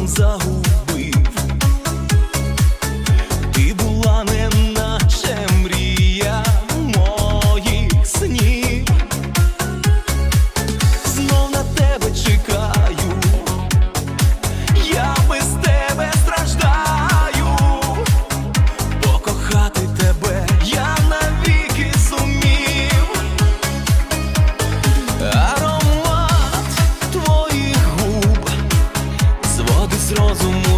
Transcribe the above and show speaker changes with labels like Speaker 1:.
Speaker 1: Vamos arrumar. з розуму.